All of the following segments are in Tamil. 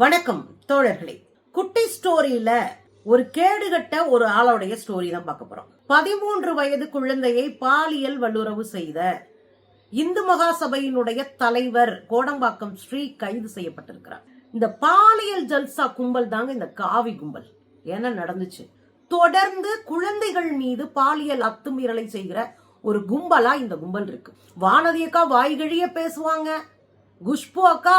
வணக்கம் தோழர்களே. குட்டி ஸ்டோரியில ஒரு கேடுகட்ட ஒரு ஆளோடைய ஸ்டோரி தான் பார்க்க போறோம். பதிமூன்று வயது குழந்தையை பாலியல் வல்லுறவு செய்த இந்து மகாசபையினுடைய தலைவர் கோடம்பாக்கம் ஸ்ரீ கைது செய்யப்பட்டிருக்கிறார். இந்த பாலியல் ஜல்சா கும்பல் தாங்க இந்த காவி கும்பல். என்ன நடந்துச்சு. தொடர்ந்து குழந்தைகள் மீது பாலியல் அத்துமீறலை செய்கிற ஒரு கும்பலா இந்த கும்பல் இருக்கு. வானதி அக்கா வாய்கழிய பேசுவாங்க. குஷ்பு அக்கா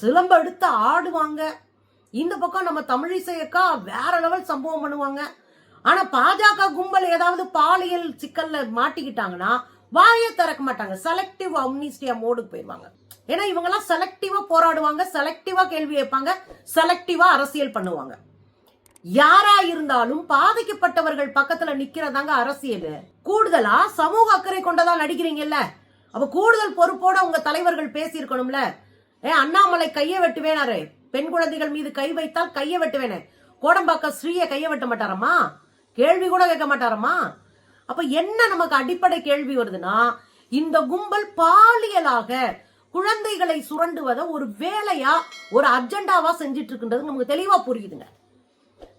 சிலம்பு எடுத்து ஆடுவாங்க. இந்த பக்கம் நம்ம தமிழிசையக்கா வேற லெவல் சம்பவம் பண்ணுவாங்க. ஆனா பாஜக கும்பல் ஏதாவது பாலியல் சிக்கல்ல மாட்டிக்கிட்டாங்கன்னா வாயை திறக்க மாட்டாங்க. செலக்டிவ் அம்னிஸ்டியா மோடுக்கு போயிருவாங்க ஏன்னா இவங்கெல்லாம் செலக்டிவா போராடுவாங்க செலக்டிவா கேள்வி கேட்பாங்க செலக்டிவா அரசியல் பண்ணுவாங்க. யாரா இருந்தாலும் பாதிக்கப்பட்டவர்கள் பக்கத்துல நிக்கிறதாங்க அரசியல். கூடுதலா சமூக அக்கறை கொண்டதா நடிக்கிறீங்கல்ல? அப்ப கூடுதல் பொறுப்போட உங்க தலைவர்கள் பேசியிருக்கணும்ல? ஏ அண்ணாமலை கையை வெட்டுவேனாரு. பெண் குழந்தைகள் மீது கை வைத்தால் கையை வெட்டுவேனே. கோடம்பாக்க ஸ்ரீய கையை வெட்ட மாட்டாரம்மா? கேள்வி கூட கேட்க மாட்டாரம்மா? அப்ப என்ன நமக்கு அடிப்படை கேள்வி வருதுன்னா இந்த கும்பல் பாலியலாக குழந்தைகளை சுரண்டுவதை ஒரு வேலையா ஒரு அர்ஜெண்டாவா செஞ்சிட்டு இருக்குன்றது நமக்கு தெளிவா புரியுதுங்க.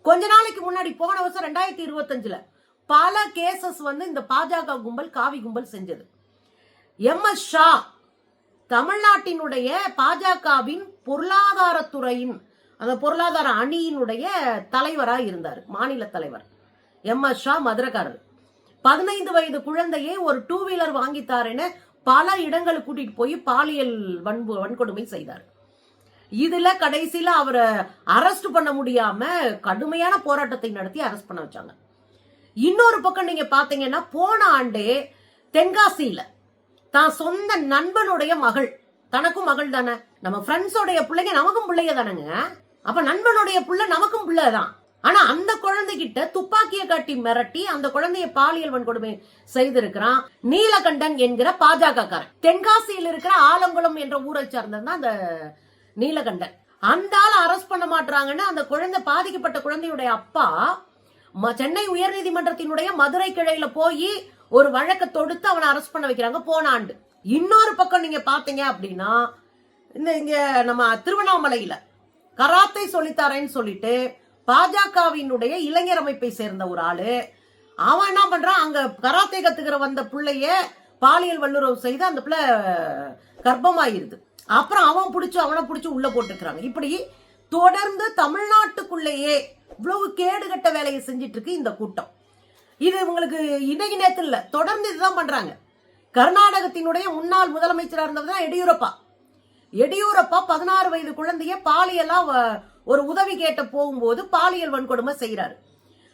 கொஞ்ச நாளைக்கு முன்னாடி போன வருஷம் ரெண்டாயிரத்தி இருபத்தஞ்சுல பல கேசஸ் வந்து இந்த பாஜக கும்பல் காவி கும்பல் செஞ்சது. எம் எஸ் ஷா தமிழ்நாட்டினுடைய பாஜகவின் பொருளாதாரத்துறையின் அந்த பொருளாதார அணியினுடைய தலைவராக இருந்தார் மாநில தலைவர். எம். எஸ். ஷா மதுரக்காரர். பதினைந்து வயது குழந்தையை ஒரு டூ வீலர் வாங்கித்தாருன்னு பல இடங்களுக்கு கூட்டிட்டு போய் பாலியல் வன்பு வன்கொடுமை செய்தார். இதுல கடைசியில அவரை அரெஸ்ட் பண்ண முடியாம கடுமையான போராட்டத்தை நடத்தி அரெஸ்ட் பண்ண வச்சாங்க. இன்னொரு பக்கம் நீங்க பாத்தீங்கன்னா போன ஆண்டே தென்காசியில தான் சொந்த நண்பனுடைய மகள். தனக்கும் மகள் தானே. நம்ம ஃப்ரெண்ட்ஸோடைய பிள்ளைங்க நமக்கும் பிள்ளைங்க தானேங்க. அப்ப நண்பனுடைய பிள்ளை நமக்கும் பிள்ளை தான் ஆனா அந்த குழந்தைகிட்ட துப்பாக்கியை காட்டி மிரட்டி அந்த குழந்தைய பாலியல் வன்கொடுமை செய்திருக்கிறான். நீலகண்டன் என்கிற பாஜக காரன் தென்காசியில் இருக்கிற ஆலங்குளம் என்ற ஊரை சார்ந்தது அந்த நீலகண்டன். அந்த ஆள் அரெஸ்ட் பண்ண மாட்டாங்கன்னு அந்த குழந்தை பாதிக்கப்பட்ட குழந்தையுடைய அப்பா ம- சென்னை உயர்நீதிமன்றத்தினுடைய மதுரை கிளையில போய் ஒரு வழக்கை தொடுத்து அவனை அரெஸ்ட் பண்ண வைக்கிறாங்க போன ஆண்டு. இன்னொரு பக்கம் நீங்க பாத்தீங்க அப்படின்னா இந்த இங்க நம்ம திருவண்ணாமலையில கராத்தை சொல்லித்தாரேன்னு சொல்லிட்டு பாஜகவினுடைய இளைஞர் அமைப்பை சேர்ந்த ஒரு ஆளு அவன் என்ன பண்றான்? அங்க கராத்தே கத்துக்கிற வந்த பிள்ளைய பாலியல் வல்லுறவு செய்து அந்த பிள்ளை கர்ப்பமாயிருது. அப்புறம் அவன் பிடிச்சு அவனை பிடிச்சு உள்ள போட்டுக்கிறாங்க. இப்படி தொடர்ந்து தமிழ்நாட்டுக்குள்ளேயே இவ்வளவு கேடுகட்ட வேலையை செஞ்சிட்டு இருக்கு இந்த கூட்டம். இது உங்களுக்கு இன்னைக்கு நேரத்தில் இல்லை. தொடர்ந்து இதுதான் பண்றாங்க. கர்நாடகத்தினுடைய முன்னாள் முதலமைச்சராக இருந்தவர் தான் எடியூரப்பா. எடியூரப்பா பதினாறு வயது குழந்தைய பாலியலா வ- ஒரு உதவி கேட்ட போகும்போது பாலியல் வன்கொடுமை செய்யறாரு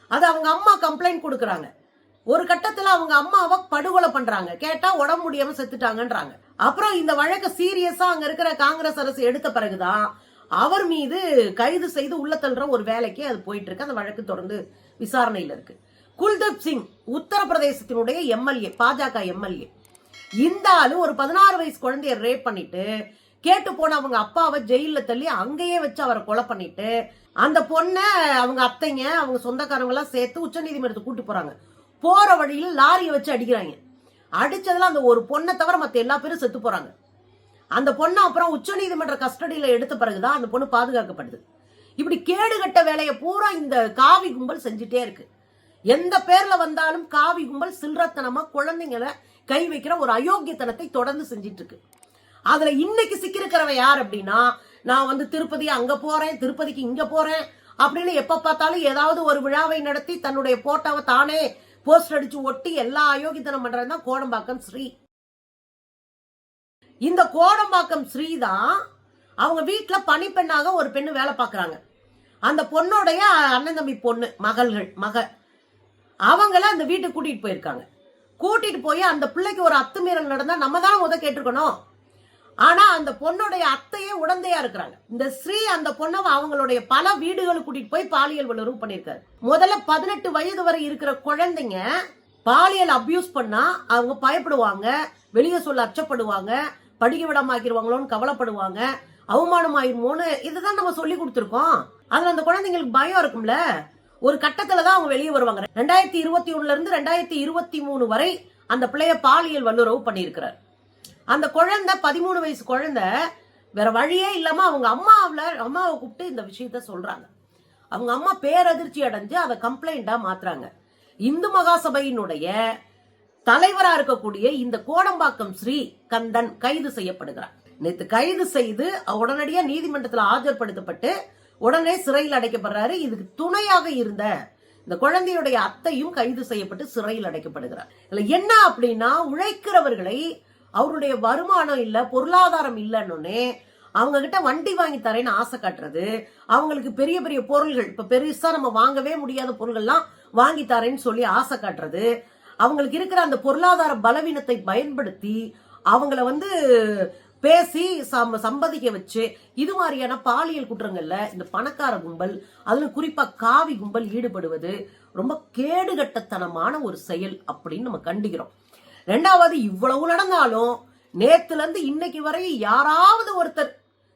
அது அவங்க அம்மா கம்ப்ளைண்ட் கொடுக்குறாங்க. ஒரு கட்டத்தில் அவங்க அம்மாவை படுகொலை பண்றாங்க. கேட்டா உடம்பு முடியாம செத்துட்டாங்கன்றாங்க. அப்புறம் இந்த வழக்கை சீரியஸா அங்க இருக்கிற காங்கிரஸ் அரசு எடுத்த பிறகுதான் அவர் மீது கைது செய்து உள்ள தள்ளுற ஒரு வேலைக்கு அது போயிட்டு இருக்கு. அந்த வழக்கு தொடர்ந்து விசாரணையில இருக்கு. குல்தீப் சிங் உத்தரப்பிரதேசத்தினுடைய எம்எல்ஏ பாஜக எம்எல்ஏ. இந்த ஆளு ஒரு பதினாறு வயசு குழந்தைய ரேப் பண்ணிட்டு கேட்டு போன அவங்க அப்பாவை ஜெயில தள்ளி அங்கேயே வச்சு அவரை கொலை பண்ணிட்டு அந்த பொண்ணை அவங்க அத்தைங்க அவங்க சொந்தக்காரங்க எல்லாம் சேர்த்து உச்சநீதிமன்றத்துக்கு கூட்டு போறாங்க. போற வழியில் லாரியை வச்சு அடிக்கிறாங்க. அடிச்சதுல அந்த ஒரு பொண்ணை தவிர மத்த எல்லா பேரும் செத்து போறாங்க. அந்த பொண்ணை அப்புறம் உச்சநீதிமன்ற கஸ்டடியில எடுத்த பிறகுதான் அந்த பொண்ணு பாதுகாக்கப்படுது. இப்படி கேடுகட்ட வேலையை பூரா இந்த காவி கும்பல் செஞ்சுட்டே இருக்கு. எந்த பேர்ல வந்தாலும் காவி கும்பல் சில்றத்தனமா குழந்தைங்களை கை வைக்கிற ஒரு அயோக்கியத்தனத்தை தொடர்ந்து செஞ்சிட்டு இருக்கு. அதுல இன்னைக்கு சிக்கிருக்கிறவ யார் அப்படின்னா நான் வந்து திருப்பதி அங்க போறேன் திருப்பதிக்கு இங்க போறேன் அப்படின்னு எப்ப பார்த்தாலும் ஏதாவது ஒரு விழாவை நடத்தி தன்னுடைய போட்டோவை தானே போஸ்ட் அடிச்சு ஒட்டி எல்லா அயோக்கியத்தனம் பண்றது தான் கோடம்பாக்கம் ஸ்ரீ. இந்த கோடம்பாக்கம் ஸ்ரீ தான் அவங்க வீட்டுல பணிப்பெண்ணாக ஒரு பெண்ணு வேலை பார்க்குறாங்க. அந்த பொண்ணுடைய அண்ணன் தம்பி பொண்ணு மகள்கள் மக. அவங்கள அந்த வீட்டுக்கு கூட்டிட்டு போயிருக்காங்க. கூட்டிட்டு போய் அந்த பிள்ளைக்கு ஒரு அத்துமீறல் நடந்தா நம்ம தான் முத கேட்டிருக்கணும். ஆனா அந்த பொண்ணுடைய அத்தையே உடந்தையா இருக்கிறாங்க. இந்த ஸ்ரீ அந்த பொண்ணை அவங்களுடைய பல வீடுகளுக்கு கூட்டிட்டு போய் பாலியல் வல்லுறவு பண்ணிருக்காரு முதல்ல பதினெட்டு வயது வரை இருக்கிற குழந்தைங்க பாலியல் அபியூஸ் பண்ணா அவங்க பயப்படுவாங்க வெளியே சொல்ல அச்சப்படுவாங்க படிக்க விடாம ஆக்கிடுவாங்களோன்னு கவலைப்படுவாங்க அவமானம் ஆயிருமோன்னு இதுதான் நம்ம சொல்லி கொடுத்துருக்கோம். அதுல அந்த குழந்தைங்களுக்கு பயம் இருக்கும்ல. ஒரு கட்டத்துல தான் அவங்க வெளியே வருவாங்க. ரெண்டாயிரத்தி இருபத்தி ஒண்ணுல இருந்து ரெண்டாயிரத்தி இருபத்தி மூணு வரை அந்த பிள்ளைய பாலியல் வல்லுறவு பண்ணியிருக்கிறார். அந்த குழந்தை பதிமூணு வயசு குழந்தை வேற வழியே இல்லாம அவங்க அம்மாவுல அம்மாவை கூப்பிட்டு இந்த விஷயத்த சொல்றாங்க. அவங்க அம்மா பேரதிர்ச்சி அடைஞ்சு அதை கம்ப்ளைண்டா மாத்துறாங்க. இந்து மகாசபையினுடைய தலைவரா இருக்கக்கூடிய இந்த கோடம்பாக்கம் ஸ்ரீ கந்தன் கைது செய்யப்படுகிறார். நேத்து கைது செய்து உடனடியா நீதிமன்றத்தில் ஆஜர்படுத்தப்பட்டு உடனே சிறையில் அடைக்கப்படுறாரு. இதுக்கு துணையாக இருந்த இந்த குழந்தையுடைய அத்தையும் கைது செய்யப்பட்டு சிறையில் அடைக்கப்படுகிறார். இல்ல என்ன அப்படின்னா உழைக்கிறவர்களை அவருடைய வருமானம் இல்ல பொருளாதாரம் இல்லைன்னு அவங்க கிட்ட வண்டி வாங்கி தரேன்னு ஆசை காட்டுறது. அவங்களுக்கு பெரிய பெரிய பொருள்கள் இப்ப பெருசா நம்ம வாங்கவே முடியாத பொருள்கள்லாம் வாங்கி தரேன்னு சொல்லி ஆசை காட்டுறது. அவங்களுக்கு இருக்கிற அந்த பொருளாதார பலவீனத்தை பயன்படுத்தி அவங்கள வந்து பேசி சம் சம்பதிக்க வச்சு இது மாதிரியான பாலியல் குற்றங்கள்ல இந்த பணக்கார கும்பல் அதுல குறிப்பா காவி கும்பல் ஈடுபடுவது ரொம்ப கேடுகட்டத்தனமான ஒரு செயல் அப்படின்னு நம்ம கண்டிக்கிறோம். ரெண்டாவது இவ்வளவு நடந்தாலும் நேத்துல இருந்து இன்னைக்கு வரை யாராவது ஒருத்தர்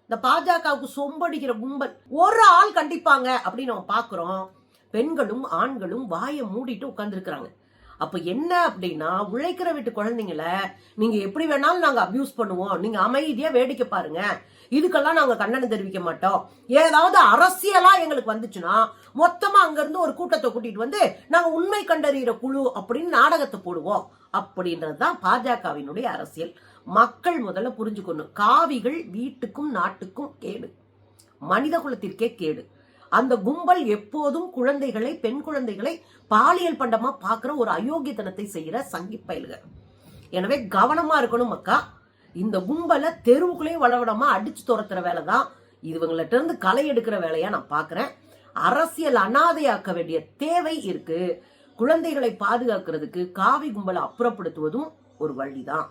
இந்த பாஜகவுக்கு சொம்படிக்கிற கும்பல் ஒரு ஆள் கண்டிப்பாங்க அப்படின்னு நம்ம பாக்குறோம். பெண்களும் ஆண்களும் வாயை மூடிட்டு உட்கார்ந்துருக்கிறாங்க. அப்ப என்ன அப்படின்னா உழைக்கிற வீட்டு குழந்தைங்கள நீங்க எப்படி வேணாலும் நாங்க அபியூஸ் பண்ணுவோம். நீங்க அமைதியா வேடிக்கை பாருங்க. இதுக்கெல்லாம் நாங்க கண்டனம் தெரிவிக்க மாட்டோம். ஏதாவது அரசியலா எங்களுக்கு வந்துச்சுன்னா மொத்தமா அங்க இருந்து ஒரு கூட்டத்தை கூட்டிட்டு வந்து நாங்க உண்மை கண்டறிகிற குழு அப்படின்னு நாடகத்தை போடுவோம். அப்படின்றதுதான் பாஜகவினுடைய அரசியல். மக்கள் முதல்ல புரிஞ்சுக்கணும். காவிகள் வீட்டுக்கும் நாட்டுக்கும் கேடு. மனித குலத்திற்கே கேடு. அந்த கும்பல் எப்போதும் குழந்தைகளை பெண் குழந்தைகளை பாலியல் பண்டமா பாக்குற ஒரு அயோக்கியத்தனத்தை செய்யற சங்கி பயலுக எனவே கவனமா இருக்கணும் மக்கா இந்த கும்பலை தெருவுக்குள்ளே வளவிடமா அடிச்சு துரத்துற வேலை தான். இவங்கள்ட்ட இருந்து களை எடுக்கிற வேலையா நான் பாக்குறேன் அரசியல் அனாதையாக்க வேண்டிய தேவை இருக்கு. குழந்தைகளை பாதுகாக்கிறதுக்கு காவி கும்பலை அப்புறப்படுத்துவதும் ஒரு வழிதான்.